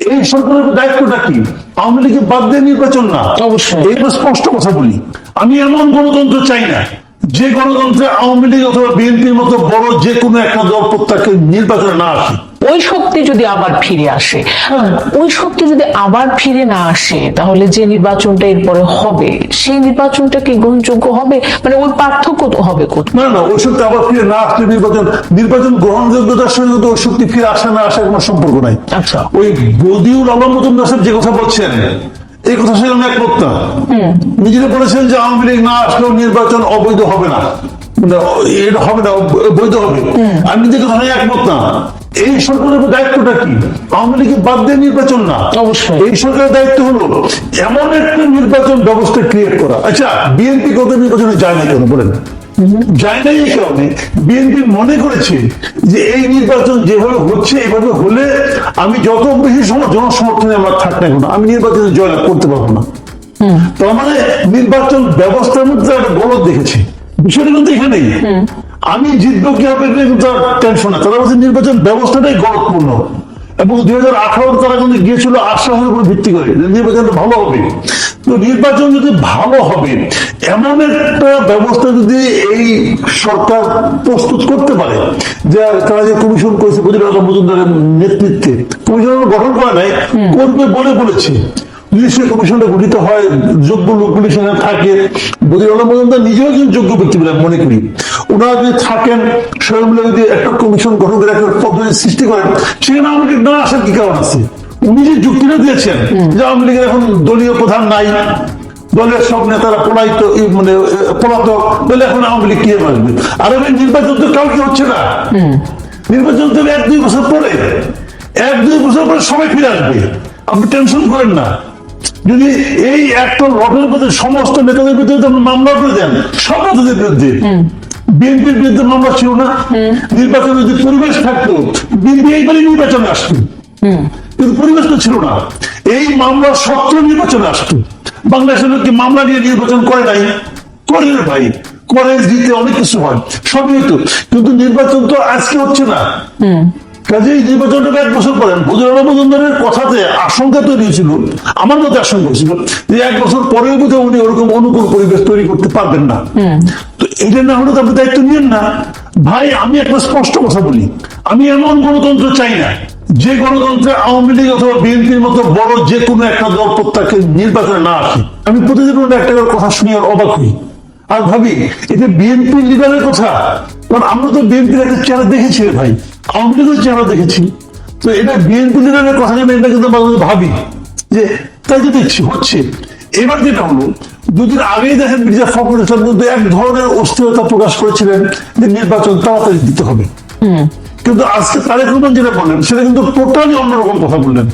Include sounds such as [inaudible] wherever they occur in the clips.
এই সরকারের দায়িত্বটা কি? আওয়ামী লীগের বাদ দিয়ে নির্বাচন না। অবশ্যই। এইটা স্পষ্ট কথা বলি। আমি এমন গণতন্ত্র চাই না যে গণতন্ত্রে আওয়ামী লীগ অথবা বিএনপির মতো বড় যে কোনো একটা দল প্রত্যাখ্যান নির্বাচনে না আসে। ওই শক্তি যদি আবার ফিরে আসে ওই শক্তি যদি আবার ফিরে না আসে তাহলে যে নির্বাচনটা এরপরে হবে সেই নির্বাচনটা কি গ্রহণযোগ্য হবে? মানে ওই পার্থক্য তো হবে না না ওই শক্তি আবার ফিরে না আসলে নির্বাচন নির্বাচন গ্রহণযোগ্যতার সঙ্গে তো ওই শক্তি ফিরে আসা না আসার কোনো সম্পর্ক নাই। আচ্ছা। ওই বদিউল আলম মজুমদার সাহেব যে কথা বলছেন এই কথা আমি একমত না নিজেরা বলেছেন যে আওয়ামী লীগ না আসলেও নির্বাচন অবৈধ হবে না। এটা হবে না বৈধ হবে। আমি যে কথা একমত না এই সরকারের দায়িত্বটা কি? আওয়ামী লীগের বাদ দিয়ে নির্বাচন না। অবশ্যই। এই সরকারের দায়িত্ব হলো এমন একটা নির্বাচন ব্যবস্থা ক্রিয়েট করা। আচ্ছা বিএনপি কত নির্বাচনে যায় না কেন? বলেন। যায় না এই কারণে বিএনপি মনে করেছে যে এই নির্বাচন যেভাবে হচ্ছে এভাবে হলে আমি যত বেশি জনসমর্থনে আমার থাক না। কেন আমি নির্বাচনে জয়লাভ করতে পারব না। তার মানে নির্বাচন ব্যবস্থার মধ্যে একটা গলত দেখেছি। বিষয়টা কিন্তু এখানেই। আমি জিতবো কি হবে কিন্তু টেনশন না। তারা বলছে নির্বাচন ব্যবস্থাটাই গলতপূর্ণ এবং দুই হাজার আঠারো তারা কিন্তু গিয়েছিল আশ্বাসের উপর ভিত্তি করে নির্বাচনটা ভালো হবে। তো নির্বাচন যদি ভালো হবে এমন একটা ব্যবস্থা যদি এই সরকার প্রস্তুত করতে পারে যে তারা যে কমিশন করেছে প্রতিরক্ষা মজুমদারের নেতৃত্বে কমিশন গঠন করা নাই করবে বলে বলেছে। যদি সেই কমিশনটা গঠিত হয় যোগ্য লোকগুলি সেখানে থাকে বদিউল্লাহ মজুমদার নিজেও একজন যোগ্য ব্যক্তি বলে আমি মনে করি। ওনারা যদি থাকেন সবাই যদি একটা কমিশন গঠন করে একটা পদ্ধতি সৃষ্টি করেন সেখানে আমাকে না আসার কি কারণ আছে? উনি যে যুক্তিটা দিয়েছেন যে আওয়ামী লীগের এখন দলীয় প্রধান নাই দলের সব নেতারা পলাইত মানে পলাতক বলে এখন আওয়ামী লীগ কি আসবে আর আমি নির্বাচন তো কালকে হচ্ছে না। নির্বাচন তো এক দুই বছর পরে। এক দুই বছর পরে সবাই ফিরে আসবে। আপনি টেনশন করেন না। যদি এই একটা লটের মধ্যে সমস্ত নেতাদের বিরুদ্ধে মামলা করে দেন সব নেতাদের বিরুদ্ধে বিএনপির বিরুদ্ধে মামলা ছিল না। নির্বাচনের যদি পরিবেশ থাকতো বিএনপি এইবারই নির্বাচনে আসতো কিন্তু পরিবেশ তো ছিল না। এই মামলা সত্য নির্বাচনে আসতো। বাংলাদেশের লোককে মামলা নিয়ে নির্বাচন করে নাই? করে ভাই করে দিতে অনেক কিছু হয়। সবই তো কিন্তু নির্বাচন তো আজকে হচ্ছে না। কাজেই নির্বাচনটা এক বছর মজুমদারের কথাতে আশঙ্কা তৈরি হয়েছিল আমার মতে আশঙ্কা হয়েছিল যে এক বছর পরেও বোধহয় উনি ওরকম অনুকূল পরিবেশ তৈরি করতে পারবেন না। তো এটা না হলে তো আপনি দায়িত্ব নিয়েন না। ভাই আমি একটা স্পষ্ট কথা বলি। আমি এমন গণতন্ত্র চাই না যে গণতন্ত্রে আওয়ামী লীগ অথবা বিএনপির মতো বড় যে কোনো একটা দল প্রত্যাখ্যান নির্বাচনে না আসে, আমি প্রতিদিন একটা কথা শুনি আর অবাক হই। আর ভাবি, এটা বিএনপি লিডারের কথা? কারণ আমরা তো বিএনপির একটা চেহারা দেখেছি ভাই। আওয়ামী লীগের চেহারা দেখেছি। তো এটা বিএনপি লিডারের কথা জানি এটা কিন্তু মাঝে ভাবি, যে তাই তো দেখছি, হচ্ছে। এবার যেটা হলো, দুদিন আগেই দেখেন মির্জা ফখরুল ইসলাম কিন্তু এক ধরনের অস্থিরতা প্রকাশ করেছিলেন যে নির্বাচন তাড়াতাড়ি দিতে হবে। কিন্তু আজকে তারেক রহমান যেটা বললেন সেটা কিন্তু টোটালি অন্যরকম কথা বললেন।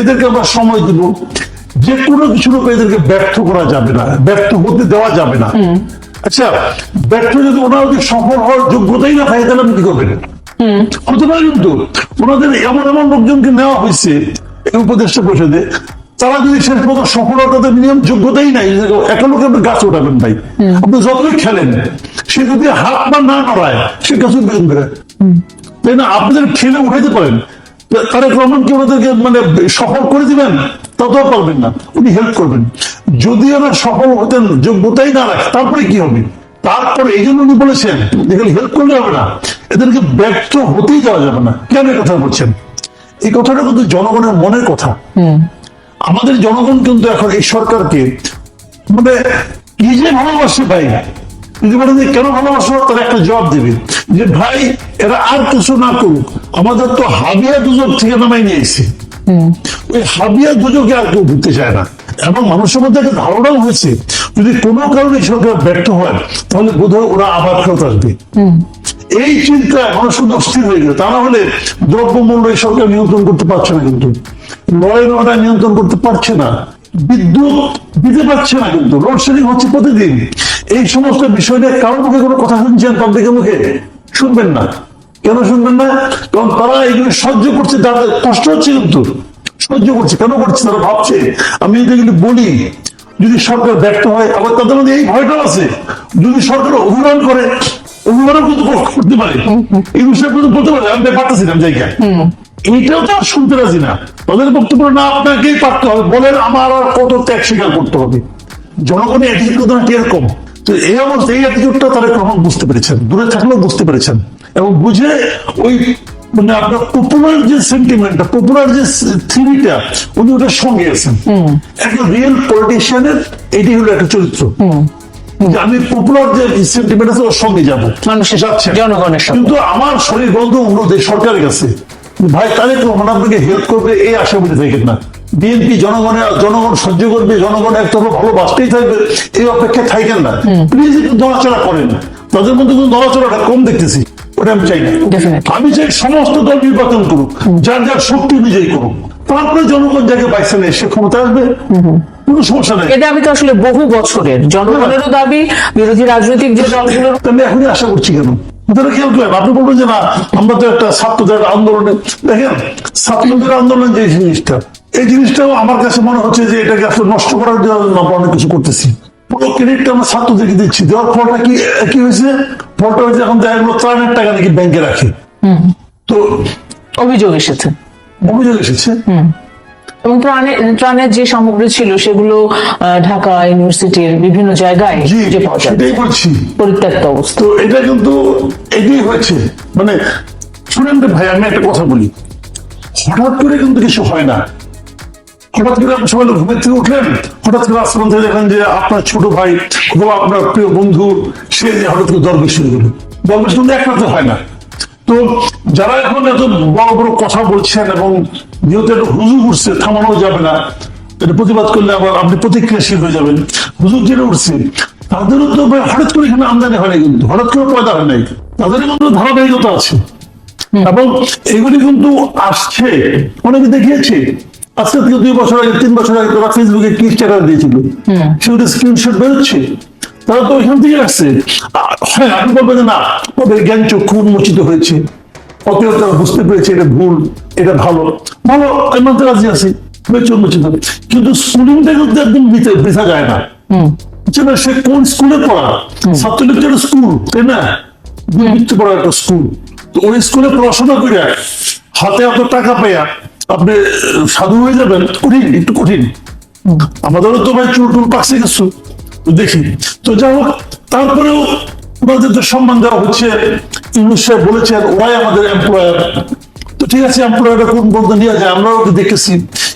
এদেরকে আমরা সময় দিব যে কোনো কিছুর উপর এদেরকে ব্যর্থ করা যাবে না ব্যর্থ হতে দেওয়া যাবে না। আচ্ছা ব্যর্থ যদি ওনারা যদি সফল হওয়ার যোগ্যতাই না থাকে তাহলে আপনি কি করবেন? হতে পারে কিন্তু ওনাদের এমন এমন লোকজনকে নেওয়া হয়েছে উপদেষ্টা পরিষদে তারা যদি শেষ পর্যন্ত সফলতাদের নিয়ম যোগ্যতাই নাই। একা লোকে আপনি গাছ ওঠাবেন ভাই। আপনি যতই খেলেন সে যদি হাত পা না নড়ায় সে গাছ উঠবেন তাই না? আপনাদের ঠেলে উঠাইতে পারেন। তারেক রহমান কি ওনাদেরকে মানে সফল করে দিবেন? ততও পারবেন না। উনি হেল্প করবেন। যদি ওরা সফল হতেন যোগ্যতাই না রাখে তারপরে কি হবে? তারপরে এই জন্য উনি বলেছেন যেখানে হেল্প করলে হবে না। এদেরকে ব্যর্থ হতেই যাওয়া যাবে না। কেন কথা বলছেন? এই কথাটা কিন্তু জনগণের মনের কথা। আমাদের জনগণ কিন্তু এখন এই সরকারকে মানে কি যে ভালোবাসে ভাই? যদি বলে যে কেন ভালোবাসো? তার একটা জবাব দেবে। যে ভাই এরা আর কিছু না করুক আমাদের তো হাবিয়া দুজক থেকে নামাই নিয়ে এসে ওই হাবিয়া দুজকে আর কেউ চায় না। এবং মানুষের মধ্যে একটা ধারণাও হয়েছে যদি কোনো কারণে সরকার ব্যর্থ হয় তাহলে বোধহয় ওরা আবার ফেরত আসবে। এই চিন্তায় মানুষ শুধু অস্থির হয়ে গেল তা না হলে দ্রব্যমূল্য এই সরকার নিয়ন্ত্রণ করতে পারছে না কিন্তু। লড়াই নড়াই নিয়ন্ত্রণ করতে পারছে না। বিদ্যুৎ দিতে পারছে না কিন্তু। লোডশেডিং হচ্ছে প্রতিদিন। এই সমস্ত বিষয় নিয়ে কারোর মুখে কোনো কথা শুনছেন পাবলিকের মুখে? শুনবেন না। কেন শুনবেন না? কারণ তারা এগুলো সহ্য করছে, তাদের কষ্ট হচ্ছে কিন্তু। সহ্য করছে, কেন করছে তারা ভাবছে? আমি যদি বলি, যদি সরকার ব্যর্থ হয়, আবার তাদের মধ্যে এই ভয়টাও আছে। যদি সরকার অভিমান করে, অভিমানও কিন্তু করতে পারে। এই বিষয়ে কিন্তু বলতে পারে, আমি পারতেছি না, জায়গায়। এইটাও তো শুনতে রাজি না। তাদের বক্তব্য না, আপনাকেই পারতে হবে। বলেন, আমার আর কত ত্যাগ স্বীকার করতে হবে। জনগণের অ্যাটিটিউড এরকম। তো এই অবস্থা এই অ্যাটিটিউডটা তারা কখন বুঝতে পেরেছেন? দূরে থাকলেও বুঝতে পেরেছেন। এবং বুঝে ওই মানে আপনার পপুলার যে সেন্টিমেন্টটা পপুলার যে থিওরিটা উনি ওটার সঙ্গে আছেন। একটা রিয়েল পলিটিশিয়ানের এটি হলো একটা চরিত্র। আমি পপুলার যে সেন্টিমেন্ট আছে ওর সঙ্গে যাব। জনগণের কিন্তু আমার শরীর বন্ধ অনুরোধ এই সরকারের কাছে। ভাই তাহলে আপনাকে হেল্প করবে এই আশা বলে থাকেন না। বিএনপি জনগণের জনগণ সহ্য করবে জনগণ একটা ভালোবাসতেই থাকবে এই অপেক্ষায় থাকেন না। প্লিজ একটু নড়াচড়া করেন তাদের মধ্যে কিন্তু নড়াচড়াটা কম দেখতেছি ওটা আমি চাই না। আমি চাই সমস্ত দল নির্বাচন করুক যার যার শক্তি অনুযায়ী করুক। তারপরে জনগণ যাকে পাইছে না সে ক্ষমতা আসবে কোনো সমস্যা নেই। এ দাবি তো আসলে বহু বছরের জনগণেরও দাবি বিরোধী রাজনৈতিক যে দলগুলোর আমি এখনই আশা করছি কেন? তারা খেয়াল করেন আপনি বলবেন যে না আমরা তো একটা ছাত্রদের আন্দোলনে দেখেন ছাত্রদের আন্দোলন যে জিনিসটা এই জিনিসটাও আমার কাছে মনে হচ্ছে যে এটাকে আসলে নষ্ট করার জন্য আমরা অনেক কিছু করতেছি। পুরো ক্রেডিটটা আমরা ছাত্রদেরকে দিচ্ছি। দেওয়ার ফলটা কি কি হয়েছে? ফলটা হয়েছে এখন দেখা গেলো ত্রাণের টাকা নাকি ব্যাংকে রাখে। তো অভিযোগ এসেছে। অভিযোগ এসেছে? এবং ত্রাণের ত্রাণের যে সামগ্রী ছিল সেগুলো ঢাকা ইউনিভার্সিটির বিভিন্ন জায়গায় পরিত্যক্ত অবস্থা। তো এটা কিন্তু এটাই হয়েছে। মানে শুনেন ভাই আমি একটা কথা বলি। হঠাৎ করে কিন্তু কিছু হয় না। হঠাৎ করে আপনি সবাই ঘুমের থেকে উঠলেন। হঠাৎ করে আসমান থেকে দেখেন যে আপনার ছোট ভাই অথবা আপনার প্রিয় বন্ধু সে হঠাৎ করে দরবেশ শুরু করল। দরবেশ কিন্তু একসাথে হয় না। তো যারা এখন এত বড় বড় কথা বলছেন এবং যেহেতু একটা হুজুর উঠছে থামানো যাবে না। এটা প্রতিবাদ করলে আবার আপনি প্রতিক্রিয়াশীল হয়ে যাবেন। হুজুর যেটা উঠছে তাদেরও তো হঠাৎ করে এখানে আমদানি হয় না কিন্তু হঠাৎ করে পয়দা হয় নাই। তাদের মধ্যে ধারাবাহিকতা আছে। এবং এগুলি কিন্তু আসছে অনেকে দেখিয়েছে। আজকে থেকে দুই বছর আগে তিন বছর আগে তারা ফেসবুকে কি স্ট্যাটাস দিয়েছিল? সেগুলো স্ক্রিনশট বেরোচ্ছে। তারা তো ওইখান থেকে আসছে। হ্যাঁ আপনি বলবেন না ওদের জ্ঞান চক্ষু উন্মোচিত হয়েছে। অতএব তারা বুঝতে পেরেছে এটা ভুল এটা ভালো। ভালো আমি মানতে রাজি আছি হয়েছে উন্মোচিত। কিন্তু স্কুলিংটা কিন্তু একদম বৃথা যায় না। সে কোন স্কুলে পড়া? ছাত্রলীগ তো স্কুল তাই না? দুর্বৃত্ত পড়া একটা স্কুল তো ওই স্কুলে পড়াশোনা করে হাতে এত টাকা পেয়া আপনি সাধু হয়ে যাবেন কঠিন একটু কঠিন। আমাদেরও তো ভাই চুল টুল পাকছে কিছু। দেখি। তো যাই হোক তারপরেও ওনাদের তো সম্মান দেওয়া হচ্ছে। ইউনুস সাহেব বলেছেন ওরাই আমাদের এমপ্লয়ার তো ঠিক আছে এমপ্লয়ারটা কোন বলতে নিয়ে যায় আমরাও তো দেখেছি।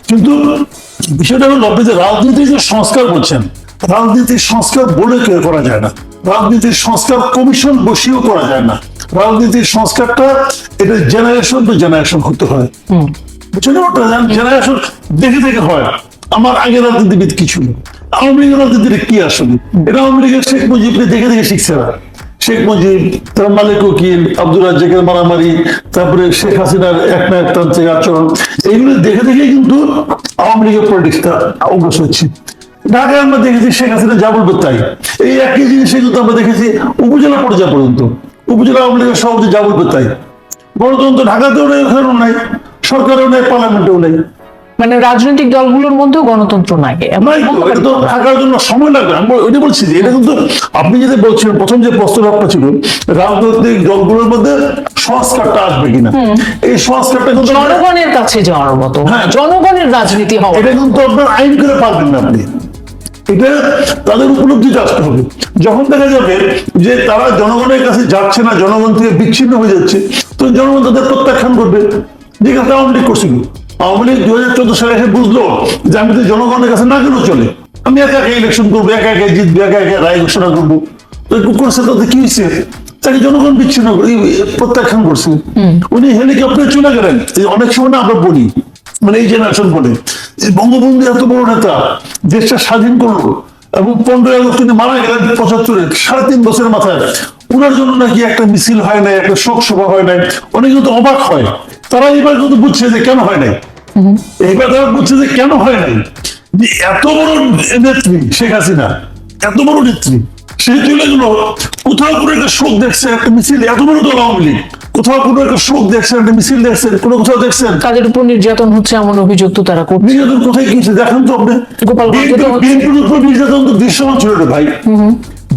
কিন্তু বিষয়টা হলো আপনি যে রাজনীতির যে সংস্কার বলছেন রাজনীতির সংস্কার বলে কেউ করা যায় না। রাজনীতির সংস্কার কমিশন বসিয়েও করা যায় না। রাজনীতির সংস্কারটা এটা জেনারেশন টু জেনারেশন করতে হয়। জেনারেশন দেখে দেখে হয়। আমার আগের রাজনীতিবিদ আওয়ামী লীগের কি আসলে? এটা আওয়ামী লীগের শেখ মুজিবকে দেখে দেখে শিখছে না। শেখ মুজিব, তার মালিক উকিল আব্দুল রাজ্জাকের মারামারি, তারপরে শেখ হাসিনার এক না এক তান্ত্রিক আচরণ। এইগুলো দেখে দেখে কিন্তু আওয়ামী লীগের পলিটিক্সটা অগ্রসর হচ্ছে। ঢাকায় আমরা দেখেছি শেখ হাসিনা যা বলবে তাই। এই একই জিনিস কিন্তু আমরা দেখেছি উপজেলা পর্যায় পর্যন্ত। উপজেলা আওয়ামী লীগের সভাপতি যা বলবে তাই। গণতন্ত্র ঢাকাতেও ওখানেও নাই। সরকারেও নেই পার্লামেন্টেও নেই। মানে রাজনৈতিক দলগুলোর মধ্যেও গণতন্ত্র নাই। থাকার জন্য সময় লাগবে। আমি ওইটা বলছি যে এটা কিন্তু আপনি যদি বলছিলেন প্রথম যে প্রশ্নটা আপনার ছিল রাজনৈতিক দলগুলোর মধ্যে সংস্কারটা আসবে কিনা? এই সংস্কারটা কিন্তু জনগণের কাছে যাওয়ার মতো। হ্যাঁ। জনগণের রাজনীতি হওয়া এটা কিন্তু আপনার আইন করে পারবেন না আপনি। এটা তাদের উপলব্ধিতে আসতে হবে যখন দেখা যাবে যে তারা জনগণের কাছে যাচ্ছে না জনগণ থেকে বিচ্ছিন্ন হয়ে যাচ্ছে তো জনগণ তাদের প্রত্যাখ্যান করবে। যে আওয়ামী লীগ করছিল আওয়ামী লীগ দুই হাজার চোদ্দ সালে এসে বুঝলো যে আমি তো জনগণের কাছে না গেলেও চলে? আমি একা একা ইলেকশন করব একা একা জিতবো একা একা রায় ঘোষণা করব। করছে তাতে কি হয়েছে? তাকে জনগণ বিচ্ছিন্ন প্রত্যাখ্যান করছে। উনি হেলিকপ্টারে চলে গেলেন। অনেক সময় না আমরা বলি মানে এই জেনারেশন বলে যে বঙ্গবন্ধু এত বড় নেতা দেশটা স্বাধীন করল এবং পনেরোই আগস্ট তিনি মারা গেলেন পঁচাত্তরে সাড়ে তিন বছরের মাথায়। ওনার জন্য নাকি একটা মিছিল হয় নাই একটা শোক সভা হয় নাই অনেক কিন্তু অবাক হয়। তারা এবার কিন্তু বুঝছে যে কেন হয় নাই। এইবার তারা বুঝছে যে কেন হয় নাই। এত বড় নেত্রী শেখ হাসিনা এত বড় নেত্রী সে চলে কোথাও কোনো একটা শোক দেখছে একটা মিছিল এত বড় দল আওয়ামী লীগ। কোথাও কোনো একটা শোক দেখছেন একটা মিছিল দেখছেন কোনো কোথাও দেখছেন। তাদের উপর নির্যাতন হচ্ছে এমন অভিযোগ তো তারা করছে। নির্যাতন কোথায় গিয়েছে দেখেন তো আপনি। বিএনপির উপর নির্যাতন তো দৃশ্যমান ছিল ভাই।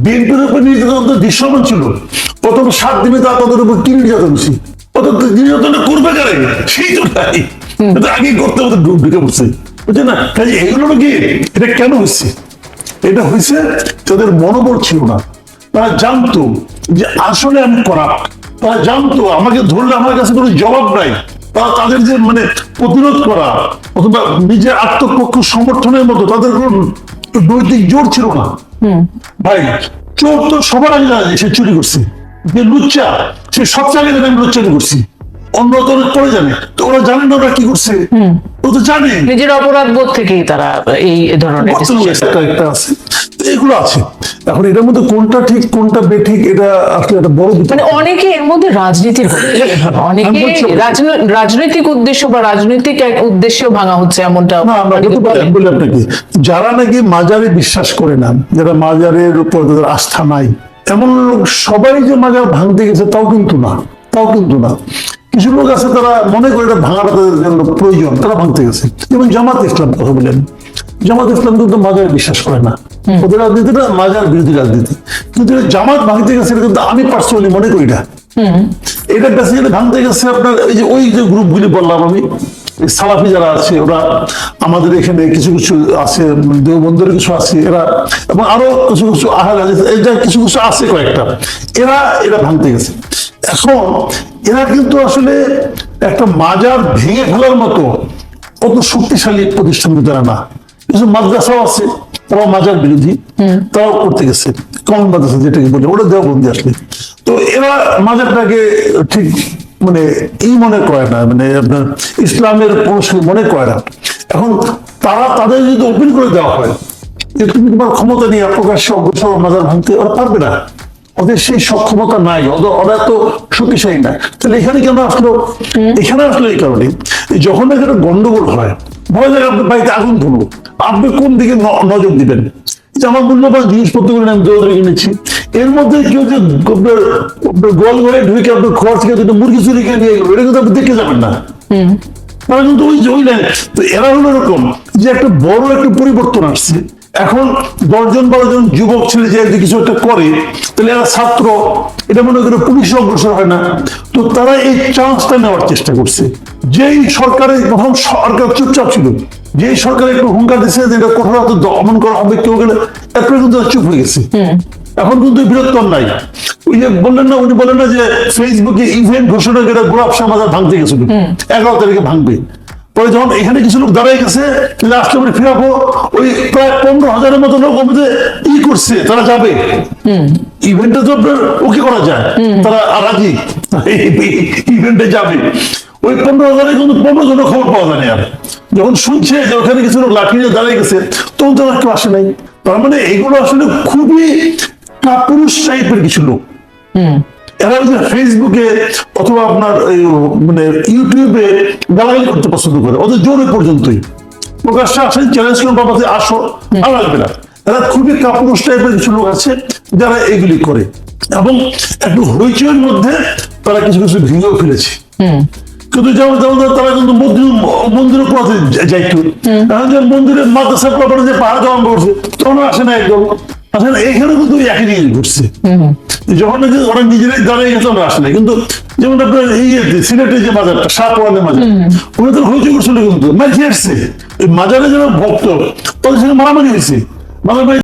বিএনপির উপর নির্যাতন তো দৃশ্যমান ছিল। প্রথম সাত দিনে তা তাদের উপর কি নির্যাতন ছিল? করবে কারে? সেই তো নাই আগে করতে হতো ঢুকে পড়ছে। বুঝছে না? কাজে এগুলো কি এটা কেন হচ্ছে এটা হয়েছে তাদের মনোবল ছিল না তারা জানতো যে আসলে আমি করাপ্ট তারা জানতো আমাকে ধরলে আমার কাছে কোনো জবাব নাই। তারা তাদের যে মানে প্রতিরোধ করা অথবা নিজের আত্মপক্ষ সমর্থনের মতো তাদের কোনো নৈতিক জোর ছিল না। ভাই চোর তো সবার আগে সে চুরি করছে। যে লুচ্চা সে সব জায়গায় আমি লুচ্চামি করছি। অন্য তো পরে জানে তো ওরা জানে না ওরা কি করছে। ও তো জানে। নিজের অপরাধ বোধ থেকেই তারা এই ধরনের একটা আছে। এগুলো আছে। এখন এটার মধ্যে কোনটা ঠিক কোনটা বেঠিক এটা আসলে একটা বড় মানে অনেকে এর মধ্যে রাজনীতির [laughs] অনেকে রাজনৈতিক উদ্দেশ্য বা রাজনৈতিক এক উদ্দেশ্য ভাঙা হচ্ছে এমনটা না আমরা কিন্তু বলি আপনাকে যারা নাকি মাজারে বিশ্বাস করে না যারা মাজারের উপর তাদের আস্থা নাই এমন লোক সবাই যে মাজার ভাঙতে গেছে তাও কিন্তু না তাও কিন্তু না। কিছু লোক আছে তারা মনে করে এটা ভাঙাটা তাদের জন্য প্রয়োজন তারা ভাঙতে গেছে। যেমন জামাত ইসলাম কথা বলেন। জামাত ইসলাম কিন্তু মাজারে বিশ্বাস করে না। ওদের রাজনীতিটা মাজার বিরোধী রাজনীতি। কিন্তু জামাত ভাঙতে গেছে এটা কিন্তু আমি পার্সোনালি মনে করি না। এটা বেসিক্যালি ভাঙতে গেছে আপনার এই যে ওই যে গ্রুপগুলি বললাম আমি সালাফি যারা আছে ওরা আমাদের এখানে কিছু কিছু আছে দেওবন্ধের কিছু আছে এরা এবং আরও কিছু কিছু আহার আছে কিছু কিছু আছে কয়েকটা এরা এরা ভাঙতে গেছে। এখন এরা কিন্তু আসলে একটা মাজার ভেঙে ফেলার মতো অত শক্তিশালী প্রতিষ্ঠান এরা না। কিছু মাদ্রাসাও আছে তারাও মাজার বিরোধী তারাও করতে গেছে। কমন মাদ্রাসা যেটাকে বলে ওটা দেওয়া বন্দি আসলে। তো এরা মাজারটাকে ঠিক মানে এই মনে করে না মানে আপনার ইসলামের অনুসারী মনে করে না। এখন তারা তাদের যদি ওপেন করে দেওয়া হয় যে তুমি তোমার ক্ষমতা নিয়ে প্রকাশ্যে অগ্রসর মাজার ভাঙতে ওরা পারবে না ওদের সেই সক্ষমতা নাই ওরা তো শক্তিশালী না। তাহলে এখানে কেন আসলো? এখানে আসলো এই কারণে যখন এখানে গন্ডগোল হয় বলা যায় আপনার বাড়িতে আগুন ধরবো আপনি কোন দিকে নজর দিবেন? যে আমার মূল্যবান জিনিসপত্রগুলো আমি দৌড়ে কিনেছি এর মধ্যে কেউ যে আপনার গোল ঘরে ঢুকে আপনার ঘর থেকে দুটো মুরগি চুরি কিনে নিয়ে গেলো এটা কিন্তু আপনি দেখে যাবেন না। তারা কিন্তু ওই যে ওই লাইন তো এরা হলো এরকম যে একটা বড় একটা পরিবর্তন আসছে। এখন দশজন বারো জন যুবক ছেলে যে যদি কিছু একটা করে তাহলে এরা ছাত্র এটা মনে করে পুলিশ অগ্রসর হয় না। তো তারা এই চান্সটা নেওয়ার চেষ্টা করছে। যেই সরকারের প্রথম সরকার চুপচাপ ছিল। যেই সরকার একটু হুঙ্কার দিচ্ছে যে এটা কঠোর হাতে দমন করা হবে কেউ গেলে এরপরে কিন্তু চুপ হয়ে গেছে। এখন কিন্তু বৃহত্তর নাই। ওই যে বললেন না উনি বলেন না যে ফেসবুকে ইভেন্ট ঘোষণা করে গোলাপ ভাঙতে গেছিল এগারো তারিখে ভাঙবে। পরে যখন এখানে কিছু লোক দাঁড়ায় গেছে লাস্টে আমরা ফিরাবো ওই প্রায় পনেরো হাজারের মতো লোক ওর ই করছে তারা যাবে। ইভেন্টে তো আপনার ওকে করা যায়? তারা রাজি? [laughs] ইভেন্টে যাবে। ওই পনেরো হাজারে কিন্তু পনেরো জনের খবর পাওয়া যায় না আর। যখন শুনছে যে ওখানে কিছু লোক লাঠি নিয়ে দাঁড়িয়ে গেছে তখন তো আর কেউ আসে নাই। তার মানে এগুলো আসলে খুবই কাপুরুষ টাইপের কিছু লোক। এরা যে ফেসবুকে অথবা আপনার মানে ইউটিউবে গালাগালি করতে পছন্দ করে ওদের জোরে পর্যন্তই। প্রকাশ্যে আসেন চ্যালেঞ্জ করেন বাবাতে আসো আর লাগবে না। এরা খুবই কাপুরুষ টাইপের কিছু লোক আছে যারা এগুলি করে। এবং একটু হইচইয়ের মধ্যে তারা কিছু কিছু ভেঙেও ফেলেছে। কিন্তু যেমন তারা কিন্তু মন্দির মন্দিরের পথে যাইতো এখন যে মন্দিরের মাদ্রাসার পরে যে পাহাড় জমা করছে তখন আসে না একদম। আসে না এখানে কিন্তু একই জিনিস ঘটছে। যখন নাকি ওরা নিজেরাই দাঁড়িয়ে গেছে ওরা আসে না কিন্তু যেমন আপনার এই যে সিলেটের যে বাজারটা সাতওয়ালের মাজার ওরা তো হইচই করছিল কিন্তু। মাঝে আসছে। মাজারে যারা ভক্ত তাদের সঙ্গে মারামারি হয়েছে। মারামারি